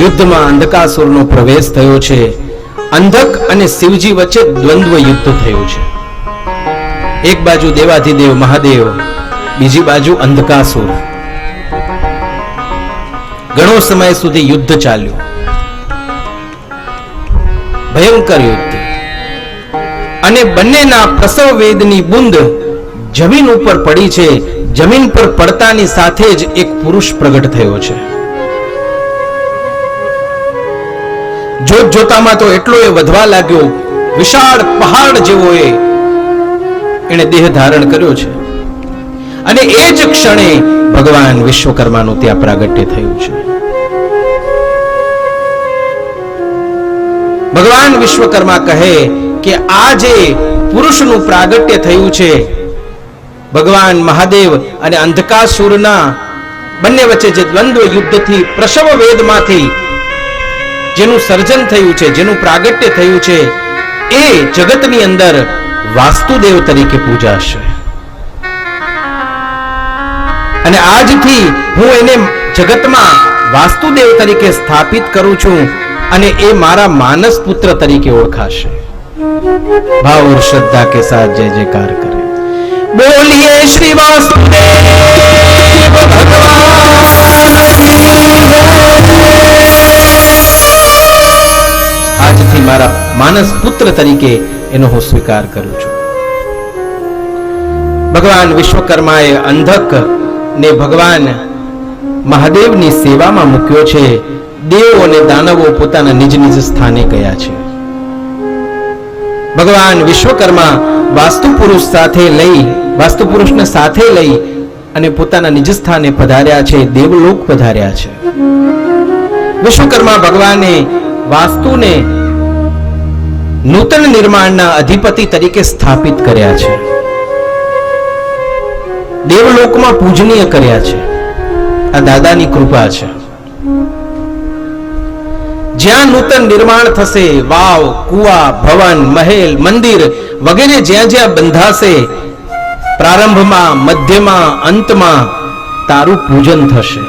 યુદ્ધમાં અંધકાસુરનો પ્રવેશ થયો છે. અંધક અને શિવજી વચ્ચે દ્વંદ્વ યુદ્ધ થયું છે. એક બાજુ દેવાધિદેવ મહાદેવ, બીજી બાજુ અંધકાસુર. ઘણો સમય સુધી યુદ્ધ ચાલ્યું. ભયંકર યુદ્ધ. અને બંનેના પ્રસવ વેદની બુંદ જમીન ઉપર પડી છે. જમીન પર પડતાની સાથે જ એક પુરુષ પ્રગટ થયો છે. જોત જોતામાં તો એટલો એ વધવા લાગ્યો. વિશાળ પહાડ જેવો એ એને દેહ ધારણ કર્યો છે. અને એ જ ક્ષણે ભગવાન વિશ્વકર્માનું ત્યાં પ્રાગટ્ય થયું છે. ભગવાન વિશ્વકર્મા કહે કે આ જે પુરુષનું પ્રાગટ્ય થયું છે, ભગવાન મહાદેવ અને અંધકાસુરના બંને વચ્ચે જે દ્વંદ્વ યુદ્ધથી પ્રસવ વેદમાંથી જેનું સર્જન થયું છે, જેનું પ્રાગટ્ય થયું છે, એ જગતની અંદર વાસ્તુદેવ તરીકે પૂજાશે અને આજથી હું એને જગતમાં વાસ્તુદેવ તરીકે સ્થાપિત કરું છું અને એ મારા માનસ પુત્ર તરીકે ઓળખાશે. ભાવ, શ્રદ્ધા કે સાથ જય જયકાર કરે. બોલીએ શ્રી વાસુદેવ માનસ પુત્ર તરીકે એનો હું સ્વીકાર કરું છું. ભગવાન વિશ્વકર્માએ અંધક ને ભગવાન મહાદેવની સેવામાં મૂક્યો છે. દેવો અને દાનવો પોતાના નિજ નિજ સ્થાને ગયા છે. ભગવાન વિશ્વકર્મા વાસ્તુ પુરુષ સાથે લઈ વાસ્તુ પુરુષને સાથે લઈ અને પોતાના નિજ સ્થાને પધાર્યા છે, દેવલોક પધાર્યા છે. વિશ્વકર્મા ભગવાને વાસ્તુને નૂતન નિર્માણના અધિપતિ તરીકે સ્થાપિત કર્યા છે. દેવલોકમાં પૂજનીય કર્યા છે. આ દાદાની કૃપા છે. જ્યાં નૂતન નિર્માણ થશે, વાવ, કુવા, ભવન, મહેલ, મંદિર વગેરે જ્યાં જ્યાં બંધાશે, પ્રારંભમાં, મધ્યમાં, અંતમાં તારું પૂજન થશે.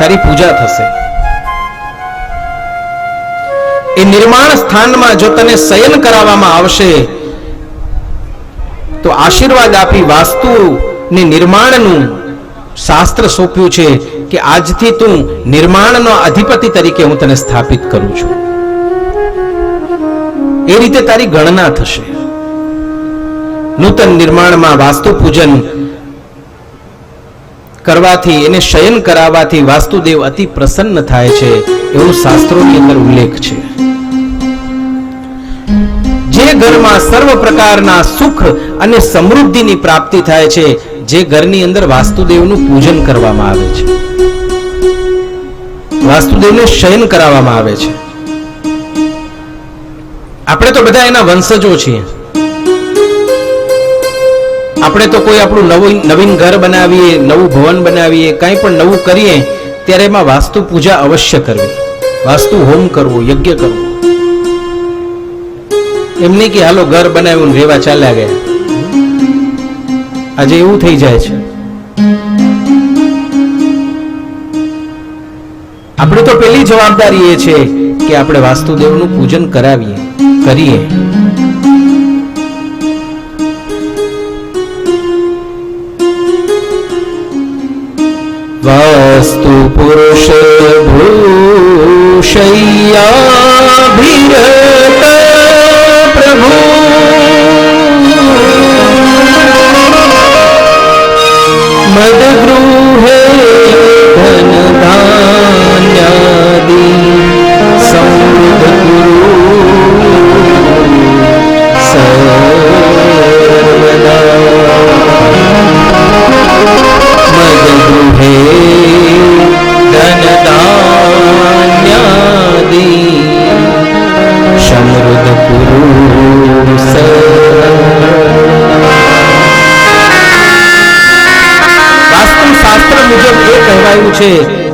તારી પૂજા થશે. એ નિર્માણ સ્થાનમાં જો તને શયન કરાવવામાં આવશે, તો આશીર્વાદ આપી વાસ્તુ ને નિર્માણનું શાસ્ત્ર સોંપ્યું છે કે આજથી તું નિર્માણનો અધિપતિ તરીકે હું તને સ્થાપિત કરું છું. એ રીતે તારી ગણના થશે. નૂતન નિર્માણમાં વાસ્તુ પૂજન કરવાથી એને શયન કરાવવાથી વાસ્તુદેવ અતિ પ્રસન્ન થાય છે, એવું શાસ્ત્રોની અંદર ઉલ્લેખ છે. જે ઘરમાં સર્વ પ્રકારના સુખ અને સમૃદ્ધિની પ્રાપ્તિ થાય છે, જે ઘરની અંદર વાસ્તુદેવનું પૂજન કરવામાં આવે છે. વાસ્તુદેવને શયન કરાવવામાં આવે છે. આપણે તો બધા એના વંશજો છીએ. આપણે તો કોઈ આપણું નવું નવીન ઘર બનાવીએ, નવું ભવન બનાવીએ, કાંઈ પણ નવું કરીએ, ત્યારે એમાં વાસ્તુ પૂજા અવશ્ય કરવી. વાસ્તુ હોમ કરવો, યજ્ઞ કરવો. એમ નહીં કે હાલો ઘર બનાવ્યું રેવા ચાલ્યા ગયા. આજે એવું થઈ જાય છે. આપણે તો પેલી જવાબદારી એ છે કે આપણે વાસ્તુદેવનું પૂજન કરાવીએ, કરીએ. વાસ્તુ પુરુષ ભૂષૈયાભિરત છે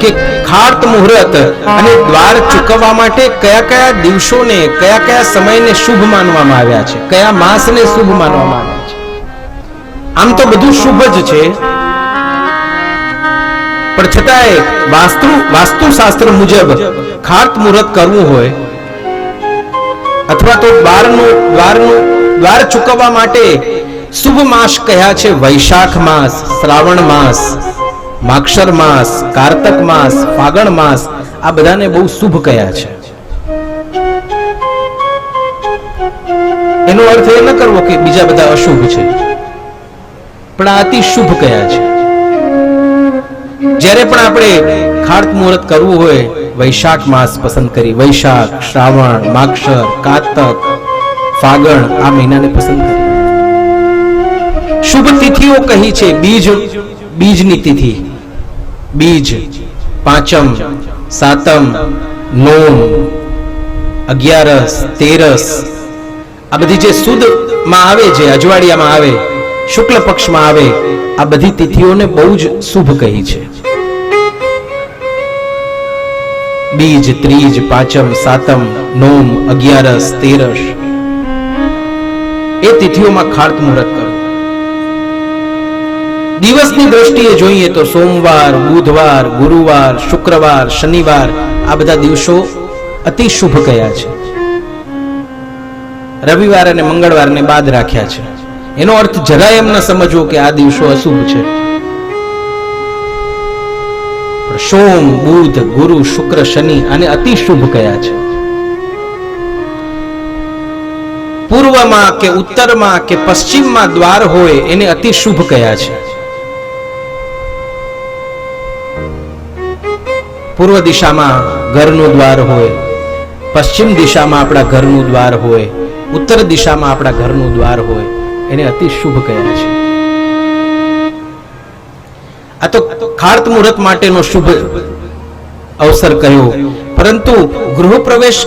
કે ખાર્ત મુહૂર્ત અને દ્વાર ચૂકવવા માટે કયા કયા દિવસોને, કયા કયા સમયને શુભ માનવામાં આવ્યા છે? કયા માસને શુભ માનવામાં આવ્યા છે? આમ તો બધું શુભ જ છે. પણ છતાંય વાસ્તુ, વાસ્તુશાસ્ત્ર મુજબ ખાત મુહૂર્ત કરવું હોય અથવા તો દ્વારનું દ્વારનું, દ્વાર ચૂકવવા માટે શુભ માસ કયા છે? વૈશાખ માસ, શ્રાવણ માસ. માક્ષર માસ, કારતક માસ, ફાગણ માસ, આ બધાને બહુ શુભ કયા છે. એનો અર્થ એ ન કરવો કે બીજા બધા અશુભ છે, પણ આ અતિ શુભ કયા છે. જ્યારે પણ આપણે ખાડક મુહૂર્ત કરવું હોય, વૈશાખ માસ પસંદ કરી, વૈશાખ, શ્રાવણ, માક્ષર કાતક ફાગણ, આ મહિનાને પસંદ કરી. શુભ તિથિઓ કહી છે, બીજ, બીજની તિથિ. બીજ, પાંચમ, સાતમ, નોમ, અગિયારસ, તેરસ. આ બધી જે સુદમાં આવે છે, અજવાળિયામાં આવે, શુક્લ પક્ષમાં આવે, આ બધી તિથિઓને બહુ જ શુભ કહી છે. બીજ, ત્રીજ, પાંચમ, સાતમ, નોમ, અગિયારસ, તેરસ. એ તિથિઓમાં ખાર્ત મુહૂર્ત કરો. દિવસની દ્રષ્ટિએ જોઈએ તો સોમવાર, બુધવાર, ગુરુવાર, શુક્રવાર, શનિવાર, આ બધા દિવસો અતિ શુભ કયા છે. રવિવાર અને મંગળવારને બાદ રાખ્યા છે. એનો અર્થ જરાય એમ ન સમજવો કે આ દિવસો અશુભ છે. સોમ, બુધ, ગુરુ, શુક્ર, શનિ આને અતિ શુભ કયા છે. પૂર્વમાં કે ઉત્તરમાં કે પશ્ચિમમાં દ્વાર હોય એને અતિ શુભ કયા છે. પૂર્વ દિશામાં ઘરનું દ્વાર હોય, પશ્ચિમ દિશામાં આપણા ઘરનું દ્વાર હોય, ઉત્તર દિશામાં આપણા ઘરનું દ્વાર હોય, એને અતિ શુભ કયા છે. આ તો ખાર્ત મુહૂર્ત માટેનો શુભ અવસર કહ્યો. પરંતુ ગૃહ પ્રવેશ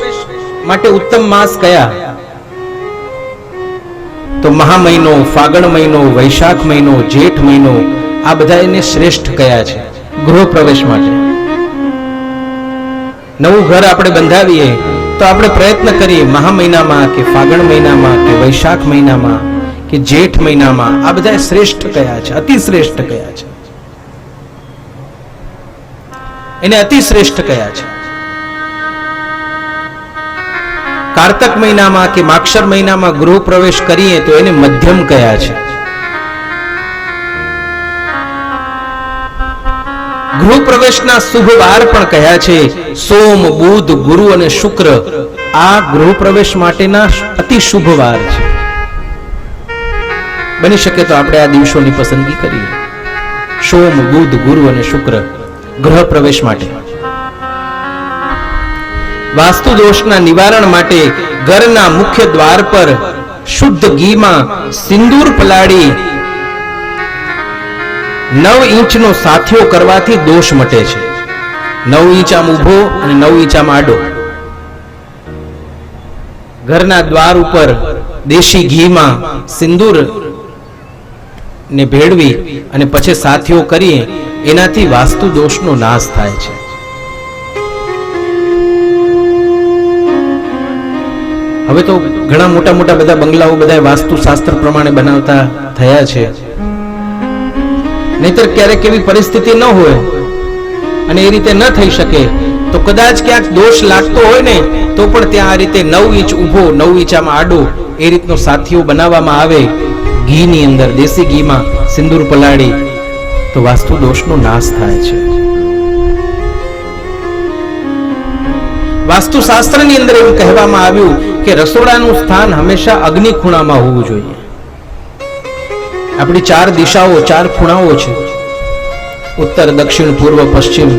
માટે ઉત્તમ માસ કયા? તો મહા મહિનો, ફાગણ મહિનો, વૈશાખ મહિનો, જેઠ મહિનો, આ બધા એને શ્રેષ્ઠ કયા છે? ગૃહ પ્રવેશ માટે. નવું ઘર આપણે બંધાવીએ, તો આપણે પ્રયત્ન કરીએ મહા મહિનામાં કે ફાગણ મહિનામાં કે વૈશાખ મહિનામાં કે જેઠ મહિનામાં. આ બધા શ્રેષ્ઠ કયા છે? અતિ શ્રેષ્ઠ કયા છે? એને અતિ શ્રેષ્ઠ કયા છે? કારતક મહિનામાં કે માક્ષર મહિનામાં ગૃહ પ્રવેશ કરીએ તો એને મધ્યમ કયા છે? ગૃહ પ્રવેશના શુભ વાર પણ કહ્યા છે. સોમ, બુધ, ગુરુ અને શુક્ર આ ગૃહ પ્રવેશ માટેના અતિ શુભ વાર છે. બની શકે તો આપણે આ દિવસોની પસંદગી કરીએ. સોમ, બુધ, ગુરુ અને શુક્ર ગ્રહ પ્રવેશ માટે. વાસ્તુ દોષના નિવારણ માટે ઘરના મુખ્ય દ્વાર પર શુદ્ધ ઘીમાં સિંદૂર પલાળી નવ ઇંચનો સાથિયો કરવાથી દોષ મટે છે. નવ ઇંચ આમ ઊભો અને નવ ઇંચ આમ આડો. ઘરના દ્વાર ઉપર દેશી ઘીમાં સિંદૂર ને ભેળવી અને પછી સાથીઓ કરીએ, એનાથી વાસ્તુ દોષનો નાશ થાય છે. હવે તો ઘણા મોટા મોટા બધા બંગલાઓ બધા વાસ્તુ શાસ્ત્ર પ્રમાણે બનાવતા થયા છે. નહીતર ક્યારેક એવી પરિસ્થિતિ ન હોય અને એ રીતે ન થઈ શકે, તો કદાચ ક્યાંક દોષ લાગતો હોય ને, તો પણ ત્યાં આ રીતે નવ ઇંચ ઊભો, નવ ઇંચામાં આડો એ રીતનો સાથીઓ બનાવવામાં આવે. ઘીની અંદર, દેશી ઘીમાં, સિંદૂર પલાળી, તો વાસ્તુ દોષનો નાશ થાય છે. વાસ્તુશાસ્ત્રની અંદર એવું કહેવામાં આવ્યું કે રસોડાનું સ્થાન હંમેશા અગ્નિ ખૂણામાં હોવું જોઈએ. આપણી ચાર દિશાઓ, ચાર ખૂણાઓ છે. ઉત્તર, દક્ષિણ, પૂર્વ, પશ્ચિમ.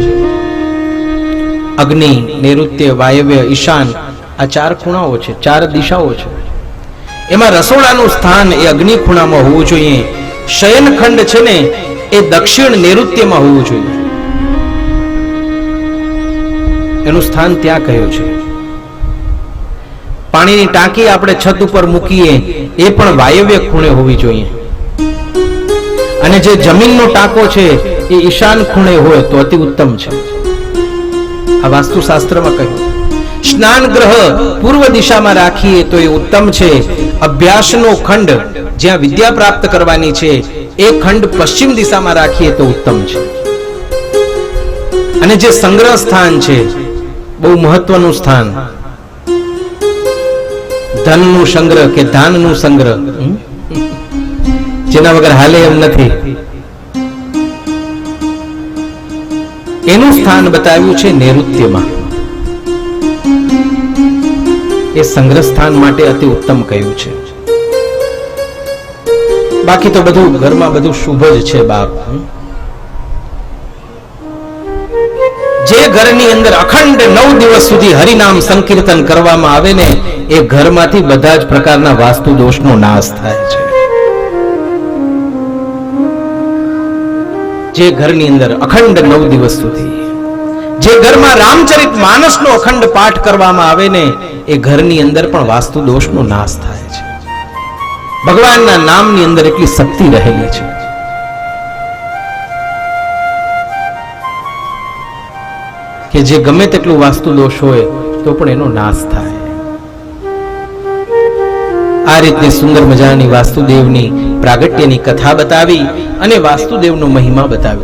અગ્નિ, નૈઋત્ય, વાયવ્ય, ઈશાન, આ ચાર ખૂણાઓ છે, ચાર દિશાઓ છે. એમાં રસોડાનું સ્થાન એ અગ્નિ ખૂણામાં હોવું જોઈએ. શયનખંડ છે ને, એ દક્ષિણ નૈઋત્યમાં હોવું જોઈએ. એનું સ્થાન ત્યાં કહ્યું છે? પાણીની ટાંકી આપણે છત ઉપર મૂકીએ, એ પણ વાયવ્ય ખૂણે હોવી જોઈએ. અને જે જમીનનો ટાંકો છે, એ ઈશાન ખૂણે હોય તો અતિ ઉત્તમ છે. આ વાસ્તુશાસ્ત્રમાં કહ્યું, સ્નાન ગ્રહ પૂર્વ દિશામાં રાખીએ તો એ ઉત્તમ છે. અભ્યાસનો ખંડ જ્યાં વિદ્યા પ્રાપ્ત કરવાની છે, એ ખંડ પશ્ચિમ દિશામાં રાખીએ તો ઉત્તમ છે. અને જે સંગ્રહ સ્થાન છે, બહુ મહત્વનું સ્થાન. ધનનું સંગ્રહ કે ધાનનું સંગ્રહ? જેના વગર હાલે એમ નથી. એનું સ્થાન બતાવ્યું છે નૈઋત્યમાં. એ સંગ્રહ સ્થાન માટે અતિ ઉત્તમ કહ્યું છે. બાકી તો બધું ઘરમાં બધું શુભ જ છે, બાપ. જે ઘરની અંદર અખંડ નવ દિવસ સુધી હરિનામ સંકીર્તન કરવામાં આવે ને, એ ઘરમાંથી બધા જ પ્રકારના વાસ્તુ દોષનો નાશ થાય છે. જે ઘરની અંદર અખંડ નવ દિવસ સુધી. જે ઘરમાં રામચરિત માનસનો અખંડ પાઠ કરવામાં આવે ને, એ ઘરની અંદર પણ વાસ્તુ દોષનો નાશ થાય છે. ભગવાનના નામની અંદર એટલી શક્તિ રહેલી છે. કે જે ગમે તેટલું વાસ્તુ દોષ હોય, તો પણ એનો નાશ થાય. આ રીતની સુંદર મજાની વાસ્તુદેવની પ્રાગટ્યની કથા બતાવી અને વાસ્તુદેવનો મહિમા બતાવ્યો